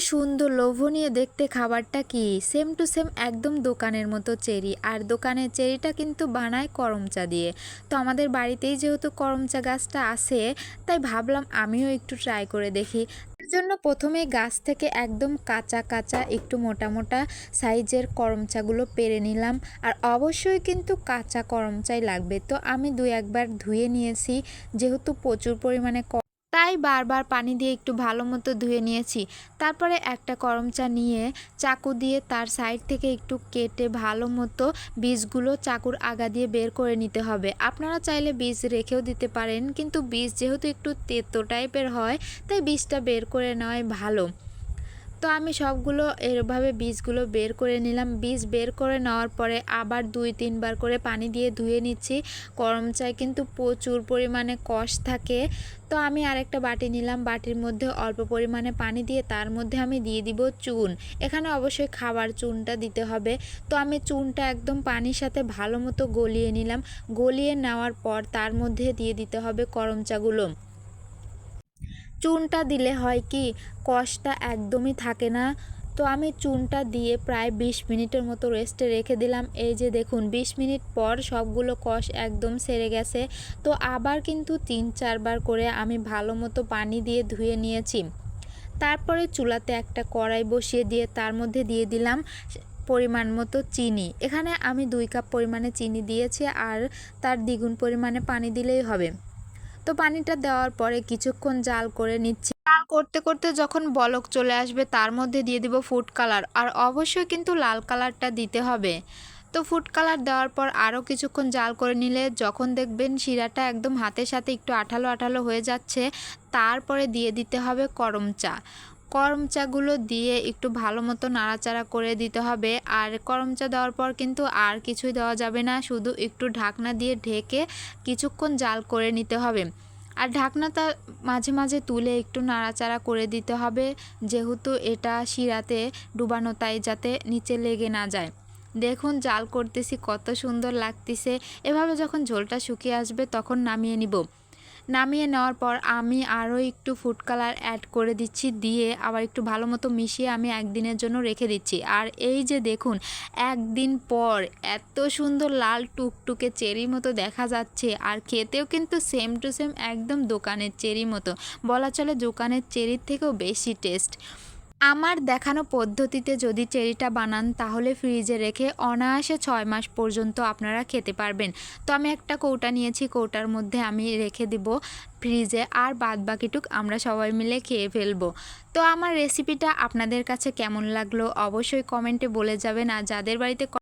সুন্দর লোভনীয় দেখতে খাবারটা কি? সেম টু সেম একদম দোকানের মতো চেরি। আর দোকানের চেরিটা কিন্তু বানায় করমচা দিয়ে। তো আমাদের বাড়িতেই যেহেতু করমচা গাছটা আছে, তাই ভাবলাম আমিও একটু ট্রাই করে দেখি। জন্য প্রথমে গাছ থেকে একদম কাঁচা কাঁচা একটু মোটা মোটা সাইজের করমচাগুলো পেরে নিলাম। আর অবশ্যই কিন্তু কাঁচা করমচাই লাগবে। তো আমি দুই একবার ধুয়ে নিয়েছি, যেহেতু প্রচুর পরিমাণে তাই বারবার পানি দিয়ে একটু ভালো মতো ধুয়ে নিয়েছি। তারপরে একটা করমচা নিয়ে চাকু দিয়ে তার সাইড থেকে একটু কেটে ভালো মতো বীজগুলো চাকুর আগা দিয়ে বের করে নিতে হবে। আপনারা চাইলে বীজ রেখেও দিতে পারেন, কিন্তু বীজ যেহেতু একটু তেতো টাইপের হয়, তাই বীজটা বের করে নেওয়াই ভালো। তো আমি সবগুলো এরভাবে বীজগুলো বের করে নিলাম। বীজ বের করে নেওয়ার পরে আবার দুই, তিনবার করে পানি দিয়ে ধুয়ে নিচ্ছি। গরম চায় কিন্তু প্রচুর পরিমাণে কষ থাকে। তো আমি আরেকটা বাটি নিলাম। বাটির মধ্যে অল্প পরিমাণে পানি দিয়ে তার মধ্যে আমি দিয়ে দিব চুন। এখানে অবশ্যই খাবার চুনটা দিতে হবে। তো আমি চুনটা একদম পানির সাথে ভালো মতো গলিয়ে নিলাম। গলিয়ে নেওয়ার পর তার মধ্যে দিয়ে দিতে হবে করম চাগুলো চুনটা দিলে হয় কি, কষটা একদমই থাকে না। তো আমি চুনটা দিয়ে প্রায় বিশ মিনিটের মতো রেস্টে রেখে দিলাম। এই যে দেখুন, বিশ মিনিট পর সবগুলো কষ একদম সেরে গেছে। তো আবার কিন্তু তিন চারবার করে আমি ভালো মতো পানি দিয়ে ধুয়ে নিয়েছি। তারপরে চুলাতে একটা কড়াই বসিয়ে দিয়ে তার মধ্যে দিয়ে দিলাম পরিমাণ মতো চিনি। এখানে আমি দুই কাপ পরিমাণে চিনি দিয়েছি আর তার দ্বিগুণ পরিমাণে পানি দিলেই হবে। তো পানিটা দেওয়ার পরে কিছুক্ষণ জাল করে নিচ্ছি। জাল করতে করতে যখন বলক চলে আসবে, তার মধ্যে দিয়ে দিব ফুড কালার। আর অবশ্যই কিন্তু লাল কালারটা দিতে হবে। তো ফুড কালার দেওয়ার পর আরও কিছুক্ষণ জাল করে নিলে যখন দেখবেন শিরাটা একদম হাতের সাথে একটু আঠালো আঠালো হয়ে যাচ্ছে, তারপরে দিয়ে দিতে হবে করম চা। করম চাগুলো দিয়ে একটু ভালো মতো নাড়াচাড়া করে দিতে হবে। আর করমচা দেওয়ার পর কিন্তু আর কিছুই দেওয়া যাবে না, শুধু একটু ঢাকনা দিয়ে ঢেকে কিছুক্ষণ জাল করে নিতে হবে। আর ঢাকনাটা মাঝে মাঝে তুলে একটু নাড়াচাড়া করে দিতে হবে, যেহেতু এটা শিরাতে ডুবানো, তাই যাতে নিচে লেগে না যায়। দেখুন, জাল করতেছি, কত সুন্দর লাগতেছে। এভাবে যখন ঝোলটা শুকিয়ে আসবে, তখন নামিয়ে নিব। নামিয়ে নেওয়ার পর আমি আরও একটু ফুড কালার অ্যাড করে দিচ্ছি, দিয়ে আবার একটু ভালো মতো মিশিয়ে আমি একদিনের জন্য রেখে দিচ্ছি। আর এই যে দেখুন, একদিন পর এত সুন্দর লাল টুকটুকে চেরি মতো দেখা যাচ্ছে, আর খেতেও কিন্তু সেম টু সেম একদম দোকানের চেরি মতো। বলা চলে দোকানের চেরির থেকেও বেশি টেস্ট আমার দেখানো পদ্ধতিতে যদি চেরিটা বানান, তাহলে ফ্রিজে রেখে অনায়াসে ছয় মাস পর্যন্ত আপনারা খেতে পারবেন। তো আমি একটা কৌটা নিয়েছি, কৌটার মধ্যে আমি রেখে দিব ফ্রিজে আর বাদ বাকিটুক আমরা সবাই মিলে খেয়ে ফেলব। তো আমার রেসিপিটা আপনাদের কাছে কেমন লাগল অবশ্যই কমেন্টে বলে যাবেন আর যাদের বাড়িতে